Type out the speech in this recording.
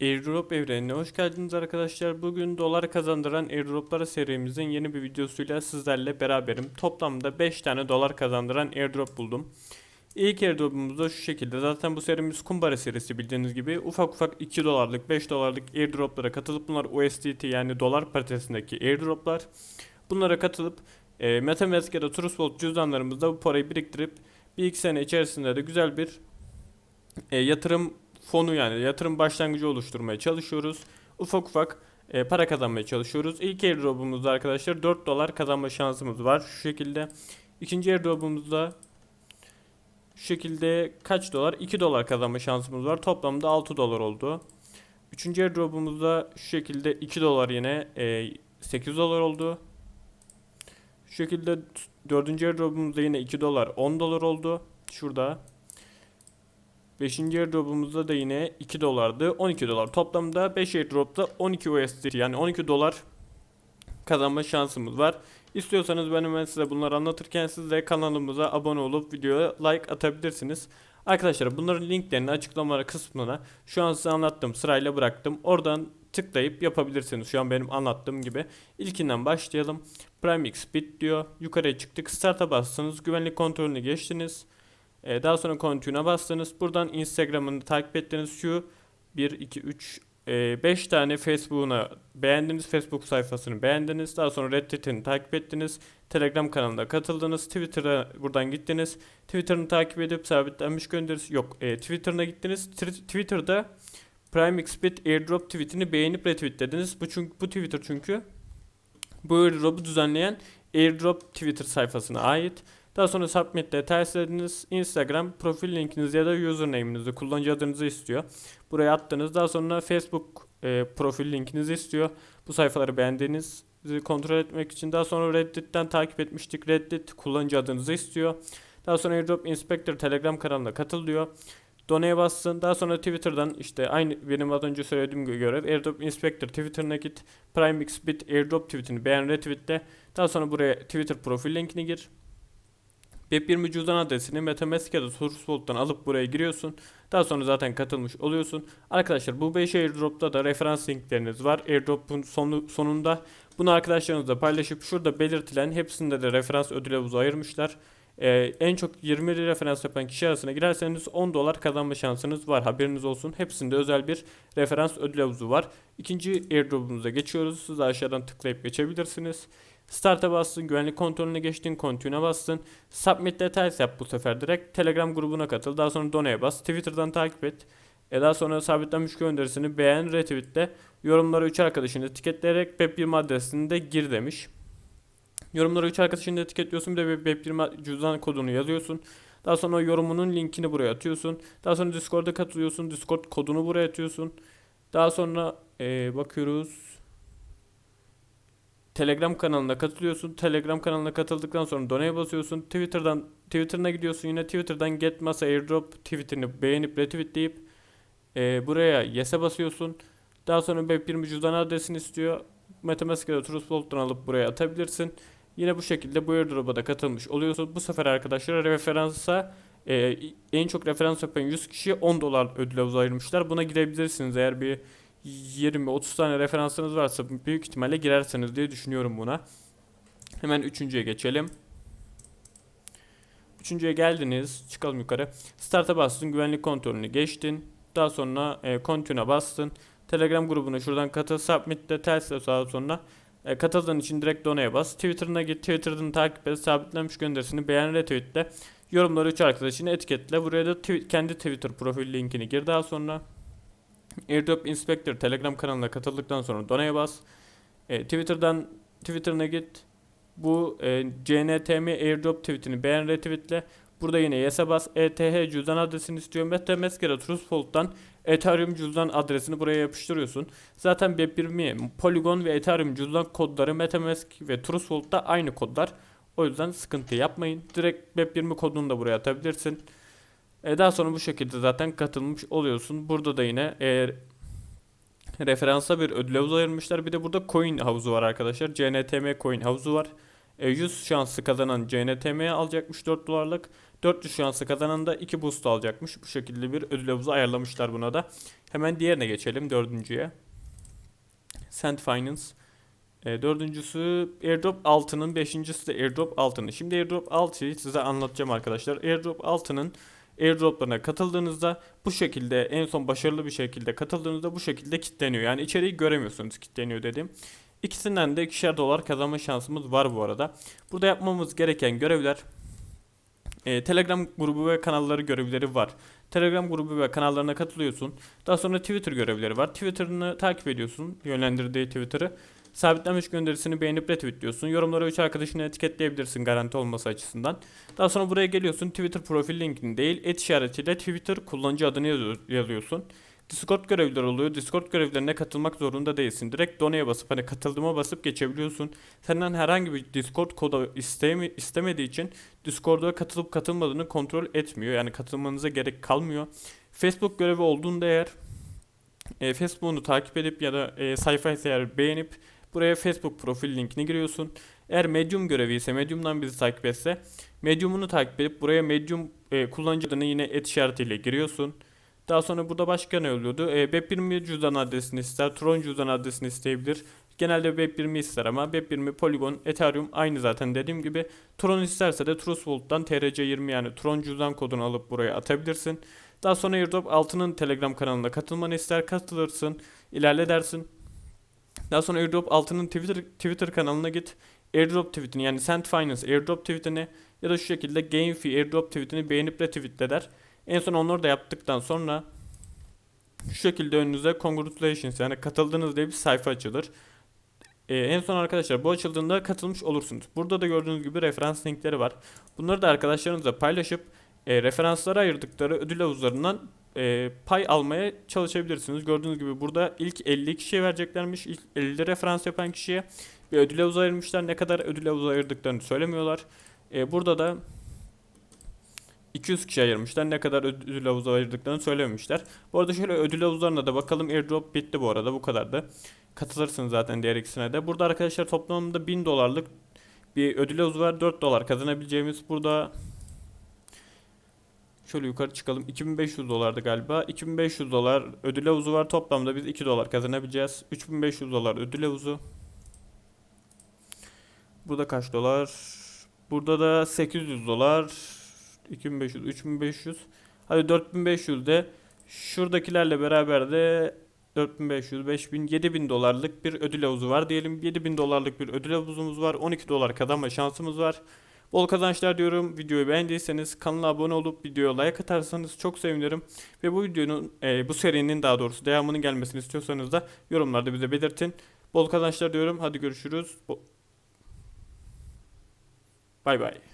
Airdrop evrenine hoş geldiniz arkadaşlar. Bugün dolar kazandıran airdroplar serimizin yeni bir videosuyla sizlerle beraberim. Toplamda 5 tane dolar kazandıran airdrop buldum. İlk airdropumuz da şu şekilde. Zaten bu serimiz kumbara serisi bildiğiniz gibi. Ufak ufak 2 dolarlık 5 dolarlık airdroplara katılıp bunlar USDT yani dolar paritesindeki airdroplar. Bunlara katılıp e, Metamask ya da Trustwallet cüzdanlarımızda bu parayı biriktirip bir iki sene içerisinde de güzel bir e, yatırım fonu yani yatırım başlangıcı oluşturmaya çalışıyoruz. Ufak ufak e, para kazanmaya çalışıyoruz. İlk airdrop'umuzda arkadaşlar 4 dolar kazanma şansımız var şu şekilde. İkinci airdrop'umuzda şu şekilde kaç dolar? 2 dolar kazanma şansımız var. Toplamda 6 dolar oldu. Üçüncü airdrop'umuzda şu şekilde 2 dolar yine e, 8 dolar oldu. Şu şekilde dördüncü airdrop'umuzda yine 2 dolar 10 dolar oldu. Şurada. Beşinci airdrop'umuzda da yine 2 dolardı. 12 dolar. Toplamda 5 airdrop'ta 12 USD yani 12 dolar kazanma şansımız var. İstiyorsanız ben hemen size bunları anlatırken siz de kanalımıza abone olup videoya like atabilirsiniz. Arkadaşlar bunların linklerini açıklama kısmına şu an size anlattığım sırayla bıraktım. Oradan tıklayıp yapabilirsiniz. Şu an benim anlattığım gibi. İlkinden başlayalım. Prime X bit diyor. Yukarıya çıktık. Start'a bastınız. Güvenlik kontrolünü geçtiniz. Ee, daha sonra Continue'a bastınız. Buradan Instagram'ını takip ettiniz. Şu 1, 2, 3, 5 tane Facebook'una beğendiniz. Facebook sayfasını beğendiniz. Daha sonra Reddit'ini takip ettiniz. Telegram kanalına katıldınız. Twitter'a buradan gittiniz. Twitter'ını takip edip sabitlenmiş gönderisi yok. E, Twitter'ına gittiniz. Tr- Twitter'da Prime Xbit airdrop tweetini beğenip retweetlediniz. Bu çünkü bu Twitter çünkü bu airdrop'u düzenleyen airdrop Twitter sayfasına ait. Daha sonra submit'te terslediniz. Instagram profil linkinizi ya da username'inizi, kullanıcı adınızı istiyor. Buraya attınız. Daha sonra Facebook e, profil linkinizi istiyor. Bu sayfaları beğendiğinizi kontrol etmek için. Daha sonra Reddit'ten takip etmiştik. Reddit kullanıcı adınızı istiyor. Daha sonra Airdrop Inspector Telegram kanalına katıl diyor. Done'ye bassın. Daha sonra Twitter'dan işte aynı benim az önce söylediğim görev. Airdrop Inspector Twitter'ına git. Prime Xbit Airdrop tweetini beğen retweetle. Daha sonra buraya Twitter profil linkini gir. Web20 cüzdan adresini Metamask ya da SourceVault'tan alıp buraya giriyorsun. Daha sonra zaten katılmış oluyorsun. Arkadaşlar bu 5 airdrop'ta da referans linkleriniz var. Airdrop'un sonu, sonunda bunu arkadaşlarınızla paylaşıp şurada belirtilen hepsinde de referans ödül havuzu ayırmışlar. Ee, en çok 20 referans yapan kişi arasına girerseniz 10 dolar kazanma şansınız var. Haberiniz olsun. Hepsinde özel bir referans ödül havuzu var. İkinci airdrop'umuza geçiyoruz. Siz aşağıdan tıklayıp geçebilirsiniz. Start'a bastın, güvenlik kontrolüne geçtin, Continue'a bastın. Submit Details yap bu sefer direkt. Telegram grubuna katıl. Daha sonra Done'ye bas. Twitter'dan takip et. E daha sonra sabitlenmiş gönderisini beğen, retweetle. Yorumlara 3 arkadaşını etiketleyerek web1 adresini de gir demiş. Yorumlara 3 arkadaşını etiketliyorsun. Bir de web1 cüzdan kodunu yazıyorsun. Daha sonra o yorumunun linkini buraya atıyorsun. Daha sonra Discord'a katılıyorsun. Discord kodunu buraya atıyorsun. Daha sonra e, bakıyoruz. Telegram kanalına katılıyorsun. Telegram kanalına katıldıktan sonra donate basıyorsun. Twitter'dan Twitter'ına gidiyorsun. Yine Twitter'dan get masa airdrop tweetini beğenip retweetleyip e, buraya yes'e basıyorsun. Daha sonra web1 cüzdan adresini istiyor. Ya da Trustwallet'tan alıp buraya atabilirsin. Yine bu şekilde bu airdrop'a da katılmış oluyorsun. Bu sefer arkadaşlar referansa e, en çok referans yapan 100 kişiye 10 dolar ödül ayırmışlar. Buna girebilirsiniz eğer bir 20-30 tane referansınız varsa büyük ihtimalle girersiniz diye düşünüyorum buna. Hemen üçüncüye geçelim. Üçüncüye geldiniz. Çıkalım yukarı. Start'a bastın. Güvenlik kontrolünü geçtin. Daha sonra e, Continue'a bastın. Telegram grubuna şuradan katıl. Submit details daha sonra e, katıldığın için direkt donaya bas. Twitter'ına git. Twitter'ını takip et. Sabitlenmiş gönderisini beğen retweetle. Yorumları 3 arkadaşını etiketle. Buraya da kendi Twitter profil linkini gir daha sonra. Airdrop Inspector Telegram kanalına katıldıktan sonra donaya bas. E, Twitter'dan Twitter'ına git. Bu e, CNTM Airdrop tweetini beğen retweetle. Burada yine yes'e bas. ETH cüzdan adresini istiyor. Metamask ya Ethereum cüzdan adresini buraya yapıştırıyorsun. Zaten Web20, Polygon ve Ethereum cüzdan kodları Metamask ve Trustwallet'ta aynı kodlar. O yüzden sıkıntı yapmayın. Direkt Web20 kodunu da buraya atabilirsin. E, daha sonra bu şekilde zaten katılmış oluyorsun. Burada da yine e, referansa bir ödül havuzu ayırmışlar. Bir de burada coin havuzu var arkadaşlar. CNTM coin havuzu var. E, 100 şansı kazanan CNTM'ye alacakmış 4 dolarlık. 400 şansı kazanan da 2 boost alacakmış. Bu şekilde bir ödül havuzu ayarlamışlar buna da. Hemen diğerine geçelim dördüncüye. Sand Finance. E, dördüncüsü Airdrop 6'nın, beşincisi de Airdrop 6'nın. Şimdi Airdrop 6'yı size anlatacağım arkadaşlar. Airdrop 6'nın airdroplarına katıldığınızda bu şekilde en son başarılı bir şekilde katıldığınızda bu şekilde kilitleniyor. Yani içeriği göremiyorsunuz kilitleniyor dedim. İkisinden de ikişer dolar kazanma şansımız var bu arada. Burada yapmamız gereken görevler e, Telegram grubu ve kanalları görevleri var. Telegram grubu ve kanallarına katılıyorsun. Daha sonra Twitter görevleri var. Twitter'ını takip ediyorsun. Yönlendirdiği Twitter'ı. Sabitlenmiş gönderisini beğenip retweetliyorsun. Yorumlara 3 arkadaşını etiketleyebilirsin garanti olması açısından. Daha sonra buraya geliyorsun. Twitter profil linkini değil, et işaretiyle Twitter kullanıcı adını yazıyor- yazıyorsun. Discord görevleri oluyor. Discord görevlerine katılmak zorunda değilsin. Direkt doneye basıp hani katıldığıma basıp geçebiliyorsun. Senden herhangi bir Discord kodu istemi, istemediği için Discord'a katılıp katılmadığını kontrol etmiyor. Yani katılmanıza gerek kalmıyor. Facebook görevi olduğunda eğer e, Facebook'unu takip edip ya da e, sayfayı eğer beğenip buraya Facebook profil linkini giriyorsun. Eğer Medium görevi ise Medium'dan bizi takip etse Medium'unu takip edip buraya Medium e, kullanıcı adını yine et işaretiyle giriyorsun. Daha sonra burada başka ne oluyordu? E, Web20 cüzdan adresini ister, Tron cüzdan adresini isteyebilir. Genelde Web20 ister ama Web20, Polygon, Ethereum aynı zaten dediğim gibi. Tron isterse de Trust Wallet'tan TRC20 yani Tron cüzdan kodunu alıp buraya atabilirsin. Daha sonra Airdrop 6'nın Telegram kanalına katılmanı ister, katılırsın, ilerle dersin. Daha sonra Airdrop 6'nın Twitter, Twitter kanalına git. Airdrop tweetini yani Send Finance Airdrop tweetini ya da şu şekilde GameFi Airdrop tweetini beğenip retweetle der. En son onları da yaptıktan sonra şu şekilde önünüze congratulations yani katıldınız diye bir sayfa açılır. Ee, en son arkadaşlar bu açıldığında katılmış olursunuz. Burada da gördüğünüz gibi referans linkleri var. Bunları da arkadaşlarınızla paylaşıp e, referanslara ayırdıkları ödül havuzlarından e, pay almaya çalışabilirsiniz. Gördüğünüz gibi burada ilk 50 kişiye vereceklermiş. İlk 50 referans yapan kişiye bir ödül havuzu ayırmışlar. Ne kadar ödül havuzu ayırdıklarını söylemiyorlar. E, burada da 200 kişi ayırmışlar. Ne kadar ödül havuzu ayırdıklarını söylememişler. Bu arada şöyle ödül havuzlarına da bakalım. Airdrop bitti bu arada. Bu kadardı. Katılırsınız zaten diğer ikisine de. Burada arkadaşlar toplamda 1000 dolarlık bir ödül havuzu var. 4 dolar kazanabileceğimiz burada Şöyle yukarı çıkalım. 2500 dolardı galiba. 2500 dolar ödül havuzu var. Toplamda biz 2 dolar kazanabileceğiz. 3500 dolar ödül havuzu. Burada kaç dolar? Burada da 800 dolar. 2500, 3500. Hadi 4500 de şuradakilerle beraber de 4500, 5000, 7000 dolarlık bir ödül havuzu var diyelim. 7000 dolarlık bir ödül havuzumuz var. 12 dolar kazanma şansımız var. Bol kazançlar diyorum. Videoyu beğendiyseniz kanala abone olup videoya like atarsanız çok sevinirim. Ve bu videonun, e, bu serinin daha doğrusu devamının gelmesini istiyorsanız da yorumlarda bize belirtin. Bol kazançlar diyorum. Hadi görüşürüz. Bay bay.